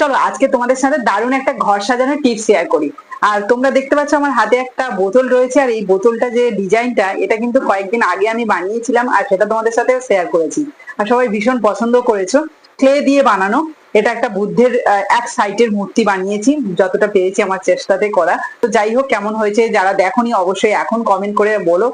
চলো আজকে তোমাদের সাথে দারুণ একটা ঘর সাজানোর টিপস শেয়ার করি। আর তোমরা দেখতে পাচ্ছ আমার হাতে একটা বোতল রয়েছে, আর এই বোতলটা যে ডিজাইনটা, এটা কিন্তু কয়েকদিন আগে আমি বানিয়েছিলাম, আর সেটা তোমাদের সাথে শেয়ার করেছি। আর সবাই ভীষণ পছন্দ করেছ। ক্লে দিয়ে বানানো। এটা একটা বুদ্ধের এক সাইটের মূর্তি বানিয়েছি, যতটা পেরেছি আমার চেষ্টাতে করা। তো যাই হোক, কেমন হয়েছে যারা দেখোনি, অবশ্যই এখন কমেন্ট করে বলো।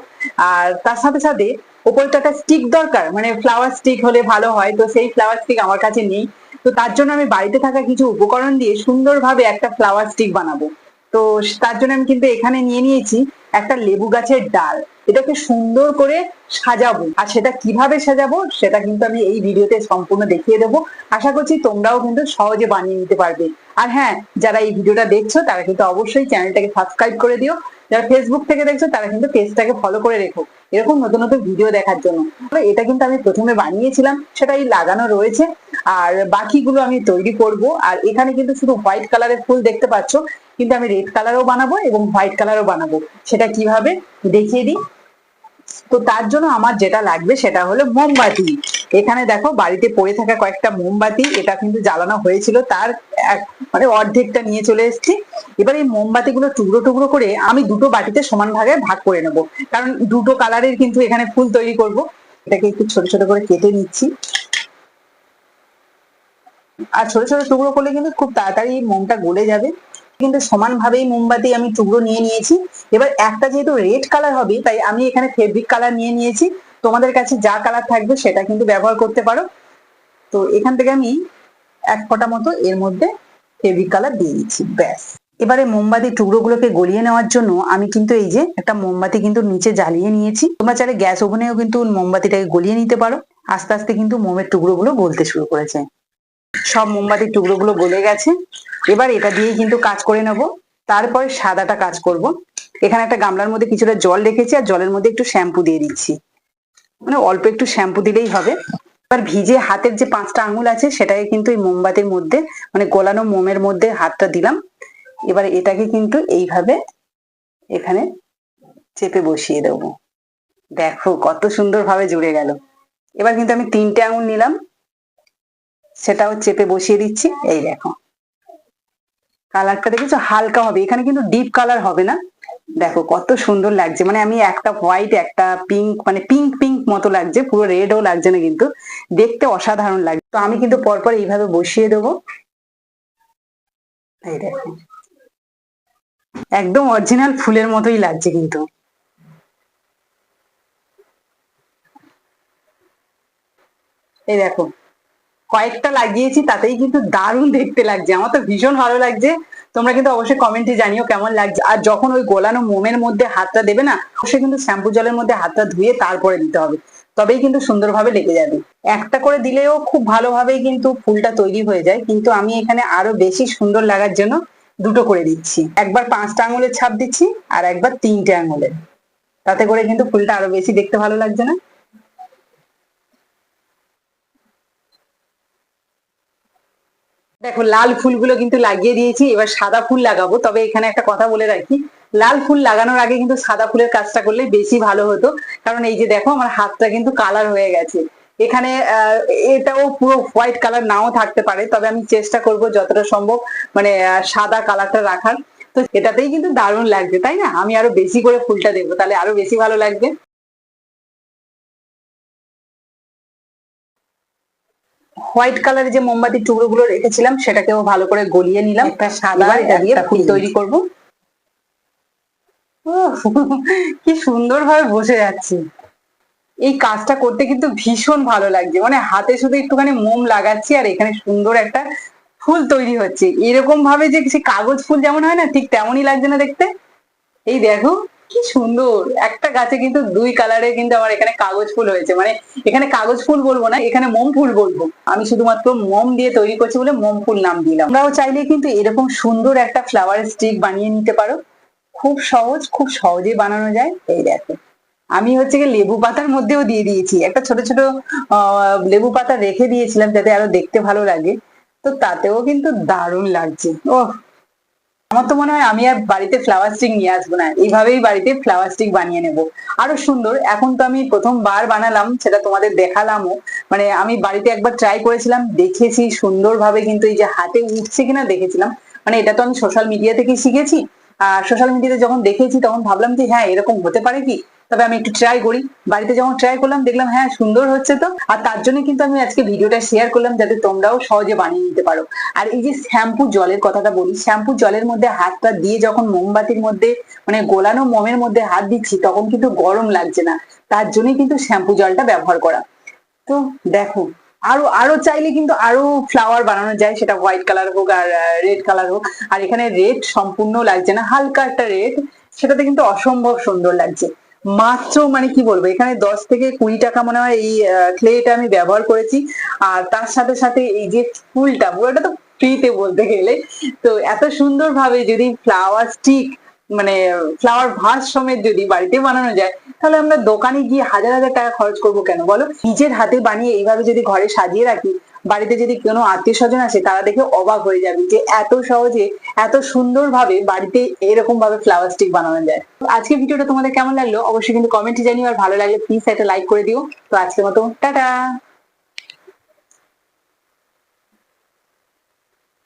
আর তার সাথে সাথে ওপরটা একটা স্টিক দরকার মানে ফ্লাওয়ার স্টিক হলে ভালো হয়, তো সেই ফ্লাওয়ার স্টিক আমার কাছে নেই। তো তার জন্য আমি বাড়িতে থাকা কিছু উপকরণ দিয়ে সুন্দরভাবে একটা ফ্লাওয়ার স্টিক বানাবো। তো তার জন্য আমি কিন্তু এখানে নিয়ে নিয়েছি একটা লেবু গাছের ডাল। এটাকে সুন্দর করে সাজাবো। আর সেটা কীভাবে সাজাবো, সেটা কিন্তু আমি এই ভিডিওতে সম্পূর্ণ দেখিয়ে দেবো। আশা করছি তোমরাও কিন্তু সহজে বানিয়ে নিতে পারবে। আর হ্যাঁ যারা এই ভিডিওটা দেখছ, তারা কিন্তু অবশ্যই চ্যানেলটাকে সাবস্ক্রাইব করে দিও। যারা ফেসবুক থেকে দেখছ, তারা কিন্তু পেজটাকে ফলো করে রেখো। এরকম নতুন নতুন ভিডিও দেখার জন্য। এটা কিন্তু আমি প্রথমে বানিয়েছিলাম, সেটাই লাগানো রয়েছে। আর বাকিগুলো আমি তৈরি করব। আর এখানে কিন্তু শুধু হোয়াইট কালারের ফুল দেখতে পাচ্ছ, কিন্তু আমি রেড কালারও বানাবো এবং হোয়াইট কালারও বানাবো। সেটা কীভাবে দেখিয়ে দিই। তো তার জন্য আমার যেটা লাগবে সেটা হলো মোমবাতি। এখানে দেখো বাড়িতে পড়ে থাকা কয়েকটা মোমবাতি, এটা কিন্তু জ্বালানো হয়েছিল, তার মানে অর্ধেকটা নিয়ে চলে এসেছি। এবার এই মোমবাতিগুলো টুকরো টুকরো করে আমি দুটো বাটিতে সমান ভাগে ভাগ করে নেব। কারণ দুটো কালারের কিন্তু এখানে ফুল তৈরি করব। এটাকে একটু ছোট ছোট করে কেটে নিচ্ছি। আর ছোট ছোট টুকরো করলে কিন্তু খুব তাড়াতাড়ি মোমটা গলে যাবে। কিন্তু সমানভাবেই মোমবাতি আমি টুকরো নিয়ে নিয়েছি। এবার একটা যেহেতু রেড কালার হবে, তাই আমি এখানে ফেব্রিক কালার নিয়ে নিয়েছি। তোমাদের কাছে যা কালার থাকবে সেটা কিন্তু ব্যবহার করতে পারো। তো এখান থেকে আমি এক ফোঁটা মতো এর মধ্যে ফেব্রিক কালার দিয়ে দিচ্ছি, ব্যাস। এবারে মোমবাতি টুকরোগুলোকে গলিয়ে নেওয়ার জন্য আমি কিন্তু এই যে একটা মোমবাতি কিন্তু নিচে জ্বালিয়ে নিয়েছি। তোমরা চাইলে গ্যাস ওভেনেও কিন্তু মোমবাতিটাকে গলিয়ে নিতে পারো। আস্তে আস্তে কিন্তু মোমের টুকরোগুলো গলতে শুরু করেছে। সব মোমবাতির টুকরোগুলো গলে গেছে। এবার এটা দিয়ে কিন্তু কাজ করে নেব। তারপরে সাদাটা কাজ করব। এখানে একটা গামলার মধ্যে কিছুটা জল রেখেছি আর জলের মধ্যে একটু শ্যাম্পু দিয়ে দিচ্ছি। মানে অল্প একটু শ্যাম্পু দিলেই হবে। এবার ভিজে হাতের যে পাঁচটা আঙুল আছে সেটাকে কিন্তু এই মোমবাতির মধ্যে মানে গোলানো মোমের মধ্যে হাতটা দিলাম। এবার এটাকে কিন্তু এইভাবে এখানে চেপে বসিয়ে দেবো। দেখো কত সুন্দরভাবে জুড়ে গেল। এবার কিন্তু আমি তিনটে আঙুল নিলাম। সেটাও চেপে বসিয়ে দিচ্ছি। এই দেখো। কালারটা দেখেছ? হালকা হবে। এখানে কিন্তু ডিপ কালার হবে না। দেখো, কত সুন্দর লাগছে। মানে আমি একটা হোয়াইট একটা পিঙ্ক মানে পিঙ্ক পিঙ্ক মতো লাগছে। পুরো রেডও লাগছে না কিন্তু। দেখতে অসাধারণ লাগছে। তো আমি কিন্তু পরপর এইভাবে বসিয়ে দেবো। এই দেখো। একদম অরিজিনাল ফুলের মতোই লাগছে কিন্তু। এই দেখো। কয়েকটা লাগিয়েছি, তাতেই কিন্তু দারুণ দেখতে লাগছে। আমার তো ভীষণ ভালো লাগছে। তোমরা কিন্তু অবশ্যই কমেন্টে জানিও কেমন লাগছে। আর যখন ওই গোলানো মোমের মধ্যে হাতটা দেবে না, অবশ্যই কিন্তু শ্যাম্পু জলের মধ্যে হাতটা ধুয়ে তারপরে দিতে হবে। তবেই কিন্তু সুন্দরভাবে লেগে যাবে। একটা করে দিলেও খুব ভালোভাবেই কিন্তু ফুলটা তৈরি হয়ে যায়। কিন্তু আমি এখানে আরও বেশি সুন্দর লাগার জন্য দুটো করে দিচ্ছি। একবার পাঁচটা আঙুলের ছাপ দিচ্ছি, আর একবার তিনটে আঙুলের। তাতে করে কিন্তু ফুলটা আরও বেশি দেখতে ভালো লাগছে না। দেখো, লাল ফুলগুলো কিন্তু লাগিয়ে দিয়েছি, এবার সাদা ফুল লাগাবো। তবে এখানে একটা কথা বলে রাখি, লাল ফুল লাগানোর আগে কিন্তু সাদা ফুলের কাজটা করলে বেশি ভালো হতো। কারণ এই যে দেখো, আমার হাতটা কিন্তু কালার হয়ে গেছে। এখানে এটাও পুরো হোয়াইট কালার নাও থাকতে পারে, তবে আমি চেষ্টা করব যতটা সম্ভব মানে সাদা কালারটা রাখার। তো এটাতেই কিন্তু দারুণ লাগবে, তাই না? আমি আরও বেশি করে ফুলটা দেবো, তাহলে আরও বেশি ভালো লাগবে। হোয়াইট কালারের যে মোমবাতির টুকরোগুলো রেখেছিলাম সেটাকেও ভালো করে গলিয়ে নিলাম। একটা সাদা এটা দিয়ে ফুল তৈরি করব। কি সুন্দর ভাবে বসে যাচ্ছে। এই কাজটা করতে কিন্তু ভীষণ ভালো লাগছে। মানে হাতে শুধু একটুখানি মোম লাগাচ্ছি আর এখানে সুন্দর একটা ফুল তৈরি হচ্ছে। এরকম ভাবে যে কাগজ ফুল যেমন হয় না ঠিক তেমনই লাগছে না দেখতে। এই দেখো কি সুন্দর। একটা গাছে কিন্তু দুই কালারে কিন্তু আমার এখানে কাগজ ফুল হয়েছে। মানে এখানে কাগজ ফুল বলব না, এখানে মোম ফুল বলব। আমি শুধুমাত্র মোম দিয়ে তৈরি করছি বলে মোম ফুল নাম দিলাম। আমরাও চাইলে কিন্তু এরকম সুন্দর একটা ফ্লাওয়ার স্টিক বানিয়ে নিতে পারো। খুব সহজ, খুব সহজেই বানানো যায়। এই দেখো। আমি হচ্ছে গিয়ে লেবু পাতার মধ্যেও দিয়ে দিয়েছি। একটা ছোট ছোট লেবু পাতা রেখে দিয়েছিলাম যাতে আরও দেখতে ভালো লাগে। তো তাতেও কিন্তু দারুণ লাগছে। ও আমার তো মনে হয় আমি আর বাড়িতে ফ্লাওয়ার স্টিক নিয়ে আসব না। এইভাবেই বাড়িতে ফ্লাওয়ার স্টিক বানিয়ে নেব। আরও সুন্দর, এখন তো আমি প্রথমবার বানালাম, সেটা তোমাদের দেখালামও। মানে আমি বাড়িতে একবার ট্রাই করেছিলাম, দেখেছি সুন্দরভাবে কিন্তু এই যে হাতে উঠছে কিনা দেখেছিলাম। মানে এটা তো আমি সোশ্যাল মিডিয়া থেকে শিখেছি। আর সোশ্যাল মিডিয়াতে যখন দেখেছি, তখন ভাবলাম যে হ্যাঁ এরকম হতে পারে কি? তবে আমি একটু ট্রাই করি। বাড়িতে যখন ট্রাই করলাম, দেখলাম হ্যাঁ সুন্দর হচ্ছে তো। আর তার জন্য কিন্তু আমি আজকে ভিডিওটা শেয়ার করলাম যাতে তোমরাও সহজে বানিয়ে নিতে পারো। আর এই যে শ্যাম্পু জলের কথাটা বলি, শ্যাম্পু জলের মধ্যে হাতটা দিয়ে যখন মোমবাতির মধ্যে মানে গোলানো মোমের মধ্যে হাত দিচ্ছি, তখন কিন্তু গরম লাগছে না। তার জন্যই কিন্তু শ্যাম্পু জলটা ব্যবহার করা। তো দেখো, আরও আরও চাইলে কিন্তু আরও ফ্লাওয়ার বানানো যায়, সেটা হোয়াইট কালার হোক আর রেড কালার হোক। আর এখানে রেড সম্পূর্ণ লাগছে না, হালকা একটা রেড সেটাতে কিন্তু অসম্ভব সুন্দর লাগছে। মাত্র মানে কি বলব, এখানে দশ থেকে কুড়ি টাকা মনে হয় এই ক্লেটা আমি ব্যবহার করেছি। আর তার সাথে সাথে এই যে ফুলটা পুরোটা তো ফ্রিতে বলতে গেলে। তো এত সুন্দর ভাবে যদি ফ্লাওয়ার স্টিক মানে ফ্লাওয়ার ভাস সমেত যদি বাড়িতে বানানো যায়, তাহলে আমরা দোকানে গিয়ে হাজার হাজার টাকা খরচ করব কেন বলো? নিজের হাতে বানিয়ে এইভাবে যদি ঘরে সাজিয়ে রাখি বাড়িতে যদি কোনো আত্মীয় স্বজন আসে, তারা দেখে অবাক হয়ে যাবে যে এত সহজে, এত সুন্দর ভাবে বাড়িতে এরকম ভাবে ফ্লাওয়ার স্টিক বানানো যায়। আজকে ভিডিওটা তোমাদের কেমন লাগল? অবশ্যই কিন্তু কমেন্টে জানিও, আর ভালো লাগলে প্লিজ একটা লাইক করে দিও। তো আজকের মতো, টাটা!